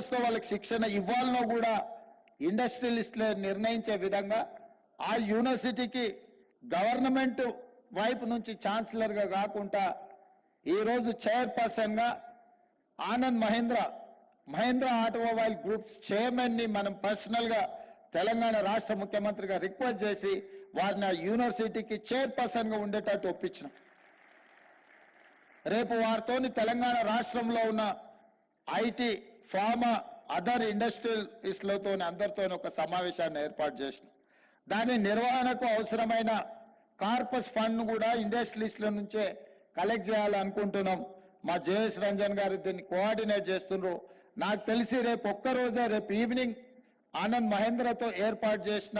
పర్పస్తో వాళ్ళకి శిక్షణ ఇవ్వాలనో కూడా ఇండస్ట్రియలిస్టులు నిర్ణయించే విధంగా ఆ యూనివర్సిటీకి గవర్నమెంట్ వైపు నుంచి ఛాన్సలర్గా కాకుండా ఈరోజు చైర్పర్సన్గా ఆనంద్ మహేంద్ర మహేంద్ర ఆటోమొబైల్ గ్రూప్స్ చైర్మన్ని మనం పర్సనల్గా తెలంగాణ రాష్ట్ర ముఖ్యమంత్రిగా రిక్వెస్ట్ చేసి వారిని ఆ యూనివర్సిటీకి చైర్పర్సన్గా ఉండేటట్టు ఒప్పించినాం. రేపు వారితోని తెలంగాణ రాష్ట్రంలో ఉన్న ఐటీ ఫార్మా అదర్ ఇండస్ట్రియలిస్టులతో అందరితో ఒక సమావేశాన్ని ఏర్పాటు చేసిన. దాని నిర్వహణకు అవసరమైన కార్పస్ ఫండ్ కూడా ఇండస్ట్రియలిస్టుల నుంచే కలెక్ట్ చేయాలనుకుంటున్నాం. మా జేఎస్ రంజన్ గారు దీన్ని కోఆర్డినేట్ చేస్తున్నారు నాకు తెలిసి రేపు ఒక్కరోజే రేపు ఈవినింగ్ ఆనంద్ మహేంద్రతో ఏర్పాటు చేసిన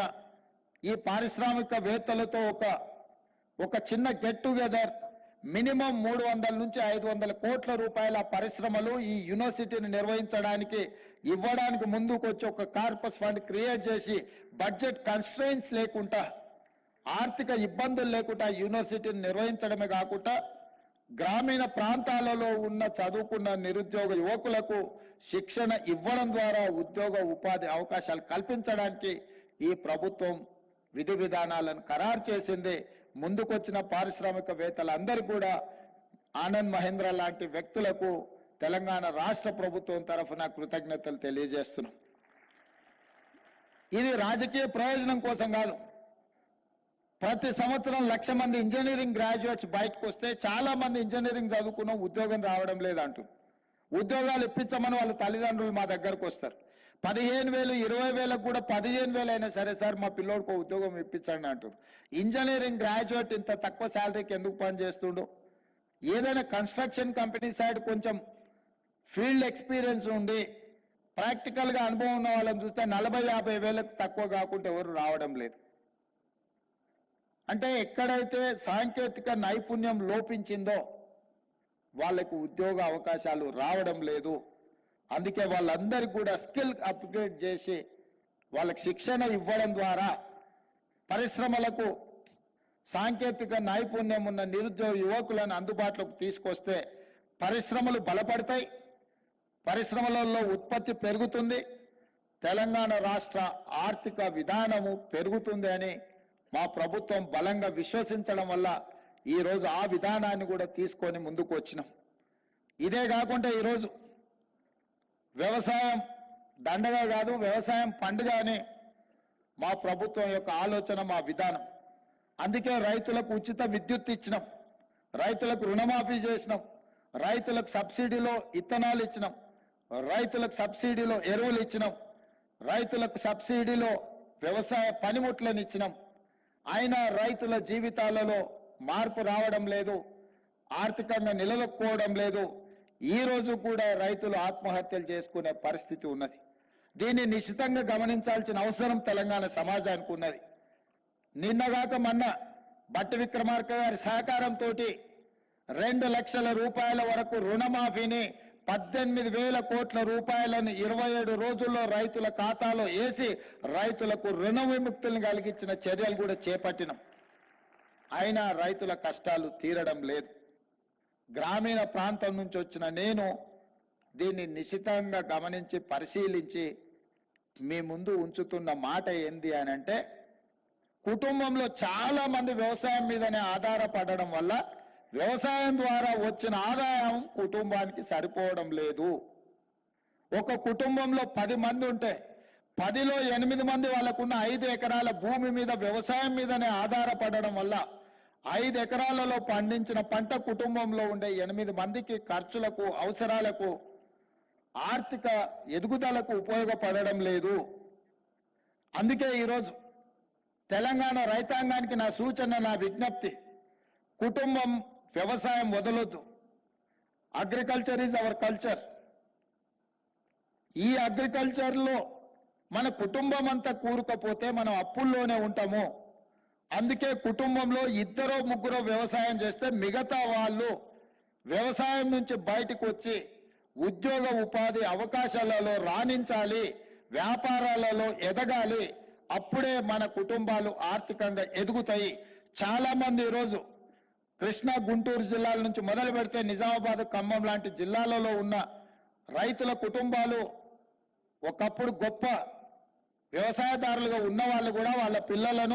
ఈ పారిశ్రామికవేత్తలతో ఒక ఒక చిన్న గెట్ టుగెదర్ మినిమం మూడు వందల నుంచి ఐదు వందల కోట్ల రూపాయల పరిశ్రమలు ఈ యూనివర్సిటీని నిర్వహించడానికి ఇవ్వడానికి ముందుకు వచ్చి ఒక కార్పస్ ఫండ్ క్రియేట్ చేసి బడ్జెట్ కన్స్ట్రెయిన్స్ లేకుండా ఆర్థిక ఇబ్బందులు లేకుండా యూనివర్సిటీని నిర్వహించడమే కాకుండా గ్రామీణ ప్రాంతాలలో ఉన్న చదువుకున్న నిరుద్యోగ యువకులకు శిక్షణ ఇవ్వడం ద్వారా ఉద్యోగ ఉపాధి అవకాశాలు కల్పించడానికి ఈ ప్రభుత్వం విధి విధానాలను ఖరారు చేసింది. ముందుకొచ్చిన పారిశ్రామికవేత్తలందరూ కూడా ఆనంద్ మహేంద్ర లాంటి వ్యక్తులకు తెలంగాణ రాష్ట్ర ప్రభుత్వం తరఫున కృతజ్ఞతలు తెలియజేస్తున్నాం. ఇది రాజకీయ ప్రయోజనం కోసం కాదు. ప్రతి సంవత్సరం లక్ష మంది ఇంజనీరింగ్ గ్రాడ్యుయేట్స్ బయటకు వస్తే చాలా మంది ఇంజనీరింగ్ చదువుకున్న ఉద్యోగం రావడం లేదంటూ. ఉద్యోగాలు ఇప్పించమని వాళ్ళ తల్లిదండ్రులు మా దగ్గరకు వస్తారు. పదిహేను వేలు ఇరవై వేలకు కూడా పదిహేను వేలు అయినా సరే సార్ మా పిల్లోడికి ఉద్యోగం ఇప్పించండి అంటారు ఇంజనీరింగ్ గ్రాడ్యుయేట్ ఇంత తక్కువ శాలరీకి ఎందుకు పని చేస్తుండు? ఏదైనా కన్స్ట్రక్షన్ కంపెనీ సైడ్ కొంచెం ఫీల్డ్ ఎక్స్పీరియన్స్ ఉండి ప్రాక్టికల్గా అనుభవం ఉన్న వాళ్ళని చూస్తే నలభై యాభై వేలకు తక్కువ కాకుండా ఎవరు రావడం లేదు. అంటే ఎక్కడైతే సాంకేతిక నైపుణ్యం లోపించిందో వాళ్ళకు ఉద్యోగ అవకాశాలు రావడం లేదు. అందుకే వాళ్ళందరికీ కూడా స్కిల్ అప్గ్రేడ్ చేసి వాళ్ళకి శిక్షణ ఇవ్వడం ద్వారా పరిశ్రమలకు సాంకేతిక నైపుణ్యం ఉన్న నిరుద్యోగ యువకులను అందుబాటులోకి తీసుకొస్తే పరిశ్రమలు బలపడతాయి పరిశ్రమలలో ఉత్పత్తి పెరుగుతుంది తెలంగాణ రాష్ట్ర ఆర్థిక విధానము పెరుగుతుంది అని మా ప్రభుత్వం బలంగా విశ్వసించడం వల్ల ఈరోజు ఆ విధానాన్ని కూడా తీసుకొని ముందుకు వచ్చినాం. ఇదే కాకుండా ఈరోజు వ్యవసాయం దండగా కాదు వ్యవసాయం పండుగ అని మా ప్రభుత్వం యొక్క ఆలోచన మా విధానం. అందుకే రైతులకు ఉచిత విద్యుత్ ఇచ్చినాం. రైతులకు రుణమాఫీ చేసినాం. రైతులకు సబ్సిడీలో ఇత్తనాలు ఇచ్చినాం. రైతులకు సబ్సిడీలో ఎరువులు ఇచ్చినాం. రైతులకు సబ్సిడీలో వ్యవసాయ పనిముట్లను ఇచ్చినాం. అయినా రైతుల జీవితాలలో మార్పు రావడం లేదు. ఆర్థికంగా నిలదొక్కుకోవడం లేదు. ఈ రోజు కూడా రైతులు ఆత్మహత్యలు చేసుకునే పరిస్థితి ఉన్నది. దీన్ని నిశ్చితంగా గమనించాల్సిన అవసరం తెలంగాణ సమాజానికి ఉన్నది. నిన్నగాక మొన్న భట్ట విక్రమార్క గారి సహకారంతో రెండు లక్షల రూపాయల వరకు రుణమాఫీని పద్దెనిమిది వేల కోట్ల రూపాయలను ఇరవై ఏడు రోజుల్లో రైతుల ఖాతాలో వేసి రైతులకు రుణ విముక్తులను కలిగించిన చర్యలు కూడా చేపట్టినాం. అయినా రైతుల కష్టాలు తీరడం లేదు. గ్రామీణ ప్రాంతం నుంచి వచ్చిన నేను దీన్ని నిశితంగా గమనించి పరిశీలించి మీ ముందు ఉంచుతున్న మాట ఏంది అని అంటే కుటుంబంలో చాలా మంది వ్యవసాయం మీదనే ఆధారపడడం వల్ల వ్యవసాయం ద్వారా వచ్చిన ఆదాయం కుటుంబానికి సరిపోవడం లేదు. ఒక కుటుంబంలో పది మంది ఉంటే పదిలో ఎనిమిది మంది వాళ్ళకున్న ఐదు ఎకరాల భూమి మీద వ్యవసాయం మీదనే ఆధారపడడం వల్ల ఐదు ఎకరాలలో పండించిన పంట కుటుంబంలో ఉండే ఎనిమిది మందికి ఖర్చులకు అవసరాలకు ఆర్థిక ఎదుగుదలకు ఉపయోగపడడం లేదు. అందుకే ఈరోజు తెలంగాణ రైతాంగానికి నా సూచన నా విజ్ఞప్తి. కుటుంబం వ్యవసాయం వదలొద్దు. అగ్రికల్చర్ ఈజ్ అవర్ కల్చర్ ఈ అగ్రికల్చర్లో మన కుటుంబం అంతా కూరుకపోతే మనం అప్పుల్లోనే ఉంటాము. అందుకే కుటుంబంలో ఇద్దరో ముగ్గురో వ్యవసాయం చేస్తే మిగతా వాళ్ళు వ్యవసాయం నుంచి బయటకు వచ్చి ఉద్యోగ ఉపాధి అవకాశాలలో రాణించాలి వ్యాపారాలలో ఎదగాలి. అప్పుడే మన కుటుంబాలు ఆర్థికంగా ఎదుగుతాయి. చాలా మంది ఈరోజు కృష్ణా గుంటూరు జిల్లాల నుంచి మొదలు పెడితే నిజామాబాద్ ఖమ్మం లాంటి జిల్లాలలో ఉన్న రైతుల కుటుంబాలు ఒకప్పుడు గొప్ప వ్యవసాయదారులుగా ఉన్న వాళ్ళు కూడా వాళ్ళ పిల్లలను